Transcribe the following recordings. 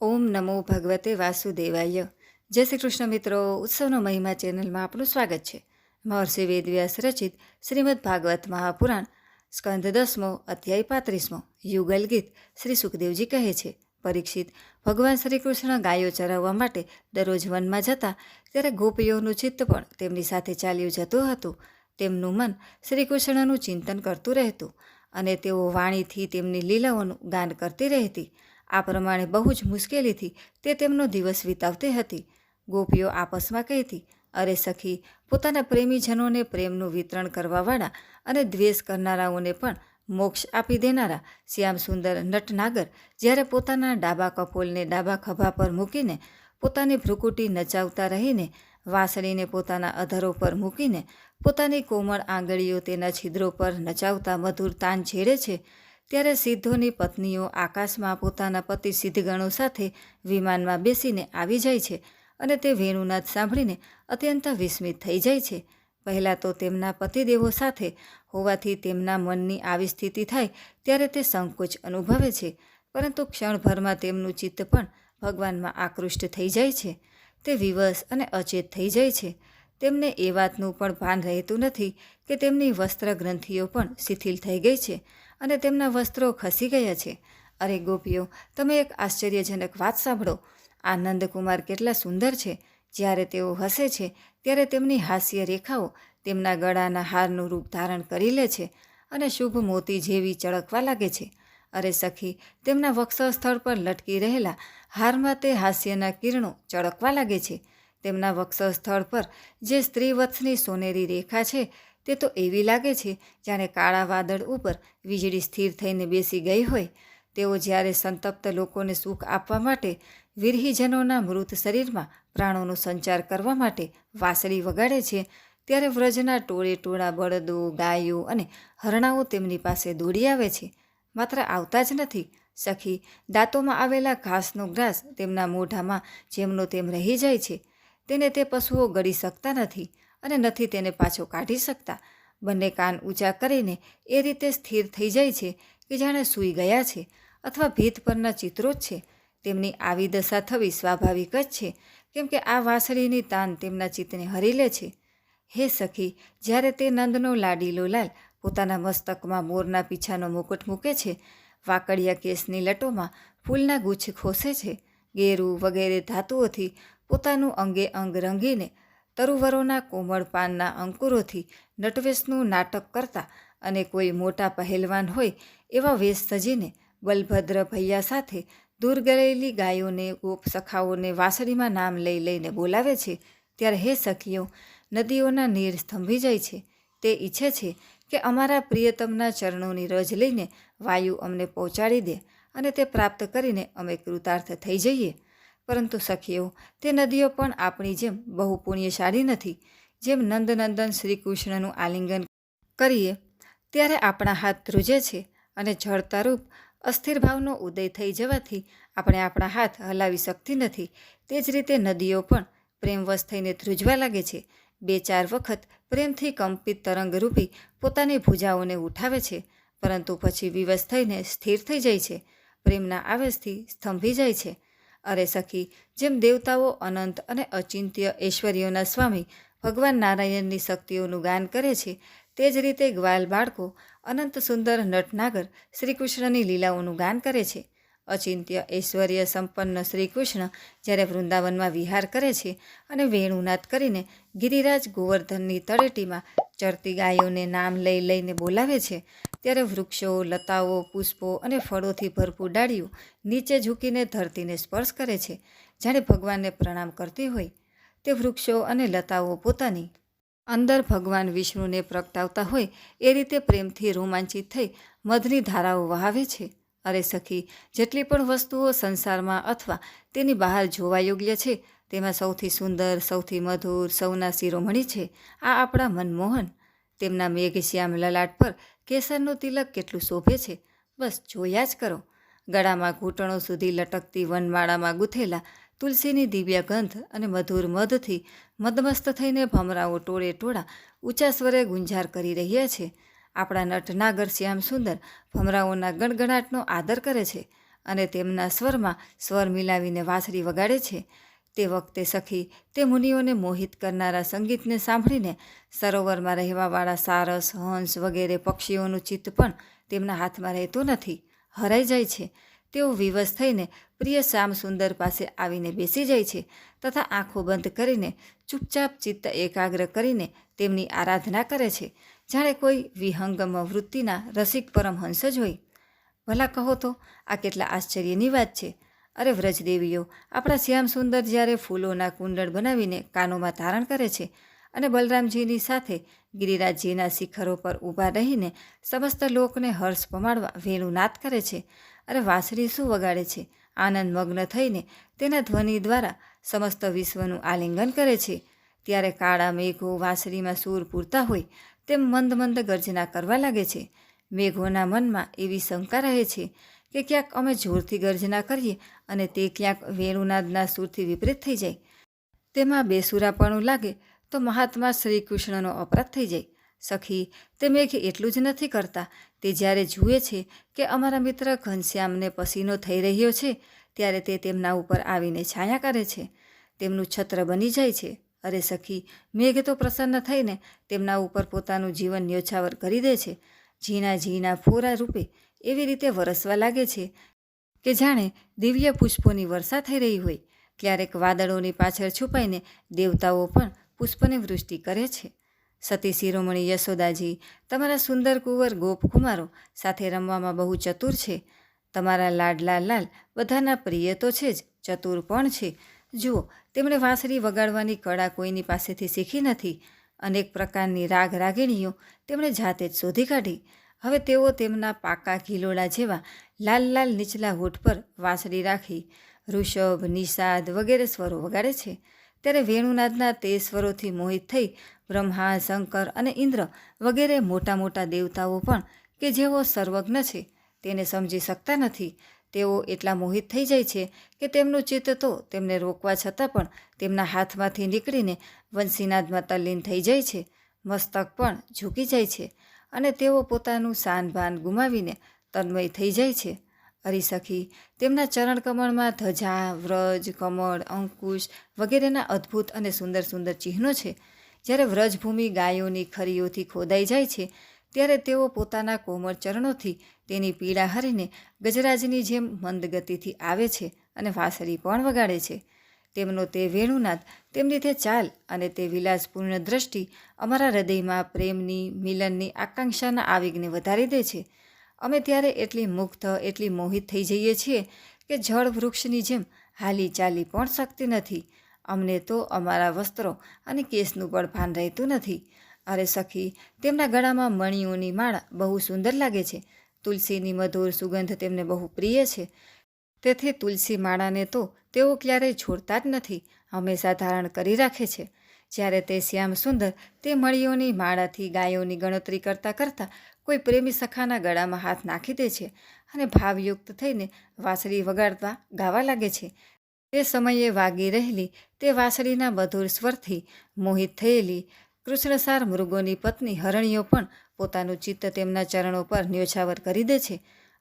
ઓમ નમો ભગવતે વાસુદેવાય. જય શ્રી કૃષ્ણ મિત્રો, ઉત્સવનો મહિમા ચેનલમાં આપનું સ્વાગત છે. મહર્ષિ વેદવ્યાસ રચિત શ્રીમદ ભાગવત મહાપુરાણ, સ્કંદ દસમો અધ્યાય પાંત્રીસમો, યુગલ ગીત શ્રી સુખદેવજી કહે છે. પરીક્ષિત ભગવાન શ્રી કૃષ્ણ ગાયો ચરાવવા માટે દરરોજ વનમાં જતા, ત્યારે ગોપીઓનું ચિત્ત પણ તેમની સાથે ચાલ્યું જતું હતું. તેમનું મન શ્રી કૃષ્ણનું ચિંતન કરતું રહેતું અને તેઓ વાણીથી તેમની લીલાઓનું ગાન કરતી રહેતી. આ પ્રમાણે બહુ જ મુશ્કેલીથી તે તેમનો દિવસ વિતાવતી હતી. ગોપીઓ આપસમાં કહેતી, અરે સખી, પોતાના પ્રેમીજનોને પ્રેમનું વિતરણ કરવાવાળા અને દ્વેષ કરનારાઓને પણ મોક્ષ આપી દેનારા શ્યામ સુંદર નટનાગર જ્યારે પોતાના ડાબા કપોલને ડાબા ખભા પર મૂકીને પોતાની ભ્રુકુટી નચાવતા રહીને વાંસળીને પોતાના અધરો પર મૂકીને પોતાની કોમળ આંગળીઓ તેના છિદ્રો પર નચાવતા મધુર તાન છેડે છે ત્યારે સિદ્ધોની પત્નીઓ આકાશમાં પોતાના પતિ સિદ્ધગણો સાથે વિમાનમાં બેસીને આવી જાય છે અને તે વેણુનાદ સાંભળીને અત્યંત વિસ્મિત થઈ જાય છે. પહેલાં તો તેમના પતિદેવો સાથે હોવાથી તેમના મનની આવી સ્થિતિ થાય ત્યારે તે સંકોચ અનુભવે છે, પરંતુ ક્ષણભરમાં તેમનું ચિત્ત પણ ભગવાનમાં આકૃષ્ટ થઈ જાય છે. તે વિવશ અને અચેત થઈ જાય છે. તેમને એ વાતનું પણ ભાન રહેતું નથી કે તેમની વસ્ત્ર ગ્રંથિઓ પણ શિથિલ થઈ ગઈ છે. અને તેમના વસ્ત્રો ખસી ગયા છે. અરે ગોપીઓ, તમે એક આશ્ચર્યજનક વાત સાંભળો. આ નંદકુમાર કેટલા સુંદર છે. જ્યારે તેઓ હસે છે, ત્યારે તેમની હાસ્ય રેખાઓ તેમના ગળાના હારનું રૂપ ધારણ કરી લે છે અને શુભ મોતી જેવી ચળકવા લાગે છે. અરે સખી, તેમના વક્ષ સ્થળ પર લટકી રહેલા હારમાં તે હાસ્યના કિરણો ચળકવા લાગે છે. તેમના વક્ષ સ્થળ પર જે સ્ત્રીવત્સની સોનેરી રેખા છે તે તો એવી લાગે છે જાણે કાળા વાદળ ઉપર વીજળી સ્થિર થઈને બેસી ગઈ હોય. તેઓ જ્યારે સંતપ્ત લોકોને સુખ આપવા માટે વિરહીજનોના મૃત શરીરમાં પ્રાણોનો સંચાર કરવા માટે વાસળી વગાડે છે, ત્યારે વ્રજના ટોળે ટોળા બળદો, ગાયો અને હરણાઓ તેમની પાસે દોડી આવે છે. માત્ર આવતા જ નથી, સખી, દાંતોમાં આવેલા ઘાસનો ગ્રાસ તેમના મોઢામાં જેમનો તેમ રહી જાય છે, તેને તે પશુઓ ગળી શકતા નથી. અને નથી તેને પાછો કાઢી શકતા. બંને કાન ઊંચા કરીને એ રીતે સ્થિર થઈ જાય છે કે જાણે સૂઈ ગયા છે અથવા ભીત પરના ચિત્રો જ છે. તેમની આવી દશા થવી સ્વાભાવિક જ છે, કેમ કે આ વાંસળીની તાન તેમના ચિત્તને હરી લે છે. હે સખી, જ્યારે તે નંદનો લાડીલો લાલ પોતાના મસ્તકમાં મોરના પીછાનો મુકુટ મૂકે છે, વાકડિયા કેસની લટોમાં ફૂલના ગુચ્છ ખોસે છે. ગેરું વગેરે ધાતુઓથી પોતાનું અંગે અંગ રંગીને તરુવરોના કોમળ પાનના અંકુરોથી નટવેશનું નાટક કરતા અને કોઈ મોટા પહેલવાન હોય એવા વેશ સજીને બલભદ્ર ભૈયા સાથે દૂર ગયેલી ગાયોને, ગોપ સખાઓને વાસળીમાં નામ લઈ લઈને બોલાવે છે, ત્યારે હે સખીઓ, નદીઓના નીર સ્તંભી જાય છે. તે ઈચ્છે છે કે અમારા પ્રિયતમના ચરણોની રજ લઈને વાયુ અમને પહોંચાડી દે અને તે પ્રાપ્ત કરીને અમે કૃતાર્થ થઈ જઈએ. પરંતુ સખીઓ, તે નદીઓ પણ આપણી જેમ બહુ પુણ્યશાળી નથી. જેમ નંદનંદન શ્રી કૃષ્ણનું આલિંગન કરીએ, ત્યારે આપણા હાથ ધ્રુજે છે અને જળતા રૂપ અસ્થિર ભાવનો ઉદય થઈ જવાથી આપણે આપણા હાથ હલાવી શકતી નથી. તે જ રીતે નદીઓ પણ પ્રેમવશ થઈને ધ્રુજવા લાગે છે. બે ચાર વખત પ્રેમથી કંપિત તરંગરૂપી પોતાની ભૂજાઓને ઉઠાવે છે, પરંતુ પછી વિવશ થઈને સ્થિર થઈ જાય છે. પ્રેમના આવેશથી સ્તંભી જાય છે. અરે સખી, જેમ દેવતાઓ અનંત અને અચિંત્ય ઐશ્વર્યોના સ્વામી ભગવાન નારાયણની શક્તિઓનું ગાન કરે છે, તે જ રીતે ગ્વાલ બાળકો, અનંત સુંદર નટનાગર શ્રીકૃષ્ણની લીલાઓનું ગાન કરે છે. અચિંત્ય ઐશ્વર્ય સંપન્ન શ્રીકૃષ્ણ જ્યારે વૃંદાવનમાં વિહાર કરે છે અને વેણુનાદ કરીને ગિરિરાજ ગોવર્ધનની તળેટીમાં ચરતી ગાયોને નામ લઈ લઈને બોલાવે છે ત્યારે વૃક્ષો, લતાઓ, પુષ્પો અને ફળોથી ભરપૂર ડાળીઓ નીચે ઝૂકીને ધરતીને સ્પર્શ કરે છે. જાણે ભગવાનને પ્રણામ કરતી હોય, તે વૃક્ષો અને લતાઓ પોતાની અંદર ભગવાન વિષ્ણુને પ્રગટાવતા હોય, એ રીતે પ્રેમથી રોમાંચિત થઈ મધની ધારાઓ વહાવે છે. અરે સખી, જેટલી પણ વસ્તુઓ સંસારમાં અથવા તેની બહાર જોવા યોગ્ય છે, તેમાં સૌથી સુંદર, સૌથી મધુર, સૌના શિરોમણી છે, આ આપણા મનમોહન. તેમના મેઘશ્યામ લલાટ પર કેસરનું તિલક કેટલું શોભે છે? બસ જોયા જ કરો. ગળામાં ઘૂંટણો સુધી લટકતી વનમાળામાં ગૂંથેલા તુલસીની દિવ્ય ગંધ અને મધુર મધથી મદમસ્ત થઈને ભમરાઓ ટોળે ટોળા ઊંચા સ્વરે ગુંજાર કરી રહ્યા છે. આપણા નટનાગર શ્યામ સુંદર ભમરાઓના ગણગણાટનો આદર કરે છે અને તેમના સ્વરમાં સ્વર મિલાવીને વાંસળી વગાડે છે. તે વખતે સખી તે મુનિઓને મોહિત કરનારા સંગીતને સાંભળીને સરોવરમાં રહેવાવાળા સારસ, હંસ વગેરે પક્ષીઓનું ચિત્ત પણ તેમના હાથમાં રહેતું નથી. હરાઈ જાય છે. તેઓ વિવશ થઈને પ્રિય શ્યામ સુંદર પાસે આવીને બેસી જાય છે તથા આંખો બંધ કરીને ચૂપચાપ ચિત્ત એકાગ્ર કરીને તેમની આરાધના કરે છે. જાણે કોઈ વિહંગમ વૃત્તિના રસિક પરમહંસ જ હોય. ભલા કહો તો આ કેટલા આશ્ચર્યની વાત છે. અરે વ્રજદેવીઓ, આપણા શ્યામ સુંદર જ્યારે ફૂલોના કુંડળ બનાવીને કાનોમાં ધારણ કરે છે અને બલરામજીની સાથે ગિરિરાજજીના શિખરો પર ઊભા રહીને સમસ્ત લોકને હર્ષ પમાડવા વેણું નાદ કરે છે, અરે વાંસળી શું વગાડે છે? આનંદ મગ્ન થઈને તેના ધ્વનિ દ્વારા સમસ્ત વિશ્વનું આલિંગન કરે છે. ત્યારે કાળા મેઘો વાંસળીમાં સૂર પૂરતા હોય તેમ મંદ મંદ ગર્જના કરવા લાગે છે. મેઘોના મનમાં એવી શંકા રહે છે કે ક્યાંક અમે જોરથી ગર્જના કરીએ અને તે ક્યાંક વેણુનાદના સૂરથી વિપરીત થઈ જાય. તેમાં બેસુરાપણું લાગે તો મહાત્મા શ્રી કૃષ્ણનો અપરાધ થઈ જાય. સખી, તે મેઘ એટલું જ નથી કરતા. તે જ્યારે જુએ છે કે અમારા મિત્ર ઘનશ્યામને પસીનો થઈ રહ્યો છે, ત્યારે તે તેમના ઉપર આવીને છાયા કરે છે. તેમનું છત્ર બની જાય છે. અરે સખી, મેઘ તો પ્રસન્ન થઈને તેમના ઉપર પોતાનું જીવન ન્યોછાવર કરી દે છે. ઝીણા ઝીણા ફોરા રૂપે એવી રીતે વરસવા લાગે છે કે જાણે દિવ્ય પુષ્પોની વર્ષા થઈ રહી હોય, ક્યારેક વાદળોની પાછળ છુપાઈને દેવતાઓ પણ પુષ્પની વૃષ્ટિ કરે છે. સતી શિરોમણી યશોદાજી, તમારા સુંદર કુંવર ગોપકુમારો સાથે રમવામાં બહુ ચતુર છે. તમારા લાડલા લાલ બધાના પ્રિય તો છે જ, ચતુર પણ છે. જુઓ, તેમણે વાંસળી વગાડવાની કળા કોઈની પાસેથી શીખી નથી. અનેક પ્રકારની રાગ રાગીણીઓ તેમણે જાતે જ શોધી કાઢી. હવે તેઓ તેમના પાકા ઘીલોડા જેવા લાલ લાલ નીચલા હોઠ પર વાંસળી રાખી, ઋષભ, નિષાદ વગેરે સ્વરો વગાડે છે. ત્યારે વેણુનાથના તે સ્વરોથી મોહિત થઈ બ્રહ્મા, શંકર અને ઇન્દ્ર વગેરે મોટા મોટા દેવતાઓ પણ કે જેઓ સર્વજ્ઞ છે તેને સમજી શકતા નથી. તેઓ એટલા મોહિત થઈ જાય છે કે તેમનું ચિત્ત તો તેમને રોકવા છતાં પણ તેમના હાથમાંથી નીકળીને વંશીનાદમાં તલ્લીન થઈ જાય છે. મસ્તક પણ ઝૂકી જાય છે. અને તેઓ પોતાનું શાનભાન ગુમાવીને તન્મય થઈ જાય છે. અરીસખી તેમના ચરણ કમળમાં ધજા, વ્રજ, કમળ, અંકુશ વગેરેના અદ્ભુત અને સુંદર સુંદર ચિહ્નો છે. જ્યારે વ્રજભૂમિ ગાયોની ખરીઓથી ખોદાઈ જાય છે, ત્યારે તેઓ પોતાના કોમળ ચરણોથી તેની પીડા હરીને ગજરાજની જેમ મંદ ગતિથી આવે છે અને વાંસળી પણ વગાડે છે. તેમનો તે વેણુનાથ, તેમની તે ચાલ અને તે વિલાસપૂર્ણ દ્રષ્ટિ અમારા હૃદયમાં પ્રેમની, મિલનની આકાંક્ષાના આવેગને વધારી દે છે. અમે ત્યારે એટલી મુગ્ધ, એટલી મોહિત થઈ જઈએ છીએ કે જળ વૃક્ષની જેમ હાલી ચાલી પણ શકતી નથી. અમને તો અમારા વસ્ત્રો અને કેસનું પણ ભાન રહેતું નથી. અરે સખી, તેમના ગળામાં મણીઓની માળા બહુ સુંદર લાગે છે. તુલસીની મધુર સુગંધ તેમને બહુ પ્રિય છે. તેથી તુલસી માળાને તો તેઓ ક્યારેય છોડતા જ નથી, હંમેશા ધારણ કરી રાખે છે. જ્યારે તે શ્યામ સુંદર તે મળીઓની માળાથી ગાયોની ગણતરી કરતાં કરતાં કોઈ પ્રેમી સખાના ગળામાં હાથ નાખી દે છે અને ભાવયુક્ત થઈને વાંસળી વગાડતા ગાવા લાગે છે. તે સમયે વાગી રહેલી તે વાંસળીના મધુર સ્વરથી મોહિત થયેલી કૃષ્ણસાર મૃગોની પત્ની હરણીઓ પણ પોતાનું ચિત્ત તેમના ચરણો પર ન્યોછાવર કરી દે છે.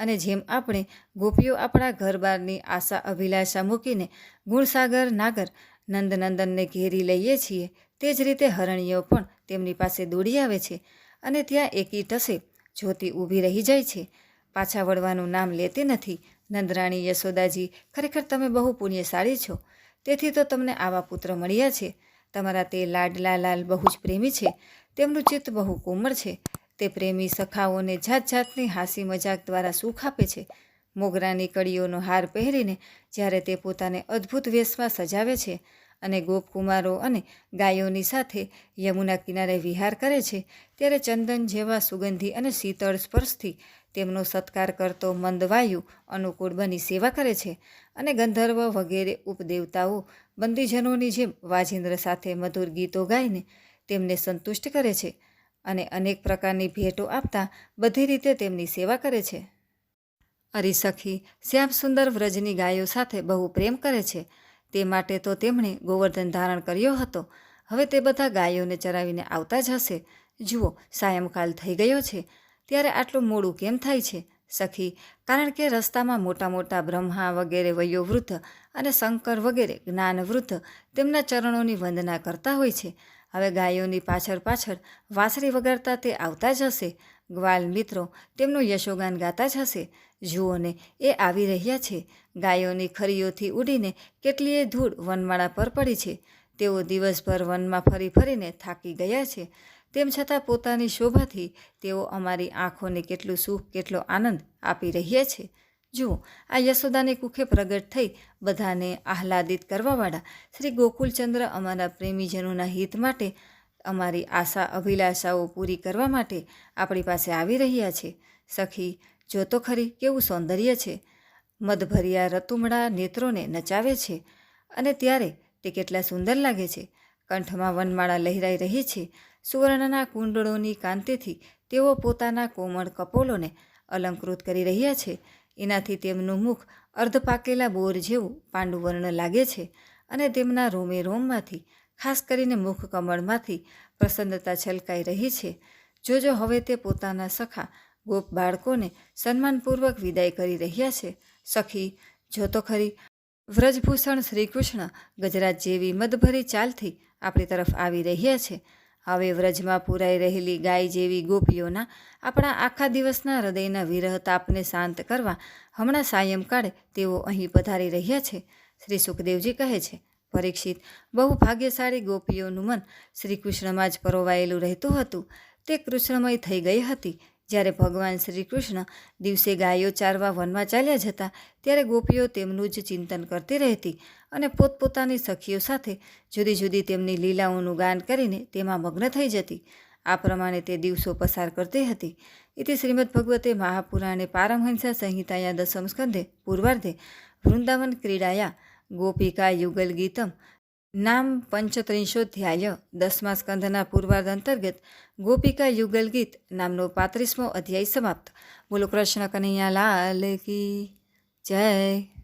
અને જેમ આપણે ગોપીઓ આપણા ઘર બહારની આશા અભિલાષા મૂકીને ગુણસાગર, નાગર, નંદનંદનને ઘેરી લઈએ છીએ, તે જ રીતે હરણીઓ પણ તેમની પાસે દોડી આવે છે અને ત્યાં એકી ટસે જ્યોતિ ઊભી રહી જાય છે. પાછા વળવાનું નામ લેતી નથી. નંદરાણી યશોદાજી, ખરેખર તમે બહુ પુણ્યશાળી છો. તેથી તો તમને આવા પુત્ર મળ્યા છે. તમારા તે લાડલા લાલ બહુ જ પ્રેમી છે. તેમનું ચિત્ત બહુ કોમળ છે. તે પ્રેમી સખાઓને જાત જાતની હાસી મજાક દ્વારા સુખ આપે છે. મોગરાની કડીઓનો હાર પહેરીને જ્યારે તે પોતાને અદ્ભુત વેશમાં સજાવે છે અને ગોપકુમારો અને ગાયોની સાથે યમુના કિનારે વિહાર કરે છે, ત્યારે ચંદન જેવા સુગંધી અને શીતળ સ્પર્શથી તેમનો સત્કાર કરતો મંદ વાયુ અનુકૂળ બની સેવા કરે છે અને ગંધર્વ વગેરે ઉપદેવતાઓ, બંદીજનોની જેમ વાજિંદ્ર સાથે મધુર ગીતો ગાઈને તેમને સંતુષ્ટ કરે છે. અને અનેક પ્રકારની ભેટો આપતા બધી રીતે તેમની સેવા કરે છે. અરિસખી શ્યામ સુંદર વ્રજની ગાયો સાથે બહુ પ્રેમ કરે છે. તે માટે તો તેમણે ગોવર્ધન ધારણ કર્યો હતો. હવે તે બધા ગાયોને ચરાવીને આવતા જ હશે. જુઓ, સાયંકાલ થઈ ગયો છે. ત્યારે આટલું મોડું કેમ થાય છે? સખી, કારણ કે રસ્તામાં મોટા મોટા બ્રહ્મા વગેરે વયોવૃદ્ધ અને શંકર વગેરે જ્ઞાનવૃદ્ધ તેમના ચરણોની વંદના કરતા હોય છે. હવે ગાયોની પાછળ પાછળ વાંસળી વગાડતા તે આવતા જ હશે. ગ્વાલ મિત્રો તેમનું યશોગાન ગાતા જ હશે. જુઓ ને એ આવી રહ્યા છે. ગાયોની ખરીઓથી ઉડીને કેટલીય ધૂળ વનમાળા પર પડી છે. તેઓ દિવસભર વનમાં ફરી ફરીને થાકી ગયા છે. તેમ છતાં પોતાની શોભાથી તેઓ અમારી આંખોને કેટલું સુખ, કેટલો આનંદ આપી રહ્યા છે. જુઓ, આ યશોદાની કુખે પ્રગટ થઈ બધાને આહલાદિત કરવાવાળા. શ્રી ગોકુલચંદ્ર અમારા પ્રેમીજનોના હિત માટે, અમારી આશા અભિલાષાઓ પૂરી કરવા માટે આપણી પાસે આવી રહ્યા છે. સખી, જો તો ખરી, કેવું સૌંદર્ય છે? મદભર્યા રતુમડા નેત્રોને નચાવે છે અને ત્યારે તે કેટલા સુંદર લાગે છે. કંઠમાં વનમાળા લહેરાઈ રહી છે. સુવર્ણના કુંડળોની કાંતિથી તેઓ પોતાના કોમળ કપોલોને અલંકૃત કરી રહ્યા છે. એનાથી તેમનું મુખ અર્ધ પાકેલા બોર જેવું પાંડુવર્ણ લાગે છે અને તેમના રોમે રોમમાંથી, ખાસ કરીને મુખ કમળમાંથી, પ્રસન્નતા છલકાઈ રહી છે. જોજો હવે તે પોતાના સખા ગોપ બાળકોને સન્માનપૂર્વક વિદાય કરી રહ્યા છે. સખી, જો તો ખરી. વ્રજભૂષણ શ્રીકૃષ્ણ ગજરાજ જેવી મદભરી ચાલથી આપણી તરફ આવી રહ્યા છે. હવે વ્રજમાં પૂરાઈ રહેલી ગાય જેવી ગોપીઓના આપણા આખા દિવસના હૃદયના વિરહ તાપને શાંત કરવા હમણાં સાયંકાળે તેઓ અહીં પધારી રહ્યા છે. શ્રી સુખદેવજી કહે છે, પરીક્ષિત, બહુ ભાગ્યશાળી ગોપીઓનું મન શ્રી કૃષ્ણમાં જ પરોવાયેલું રહેતું હતું. તે કૃષ્ણમય થઈ ગઈ હતી. જ્યારે ભગવાન શ્રી કૃષ્ણ દિવસે ગાયો ચારવા વનમાં ચાલ્યા જતા, ત્યારે ગોપીઓ તેમનું જ ચિંતન કરતી રહેતી. અને પોતપોતાની સખીઓ સાથે જુદી જુદી તેમની લીલાઓનું ગાન કરીને તેમાં મગ્ન થઈ જતી. આ પ્રમાણે તે દિવસો પસાર કરતી હતી. ઇતિ શ્રીમદ ભગવતે મહાપુરાણે પારમહંસા સંહિતાયા દસમ સ્કંધે પૂર્વાર્ધે વૃંદાવન ક્રીડાયા ગોપિકા યુગલ ગીતમ નામ પંચત્રિંશોધ્યાય દસમા સ્કંધના પૂર્વાર્ધ અંતર્ગત ગોપિકા યુગલ ગીત નામનો પાંત્રીસમો અધ્યાય સમાપ્ત. બોલો કૃષ્ણ કનૈયા લાલ કી જય.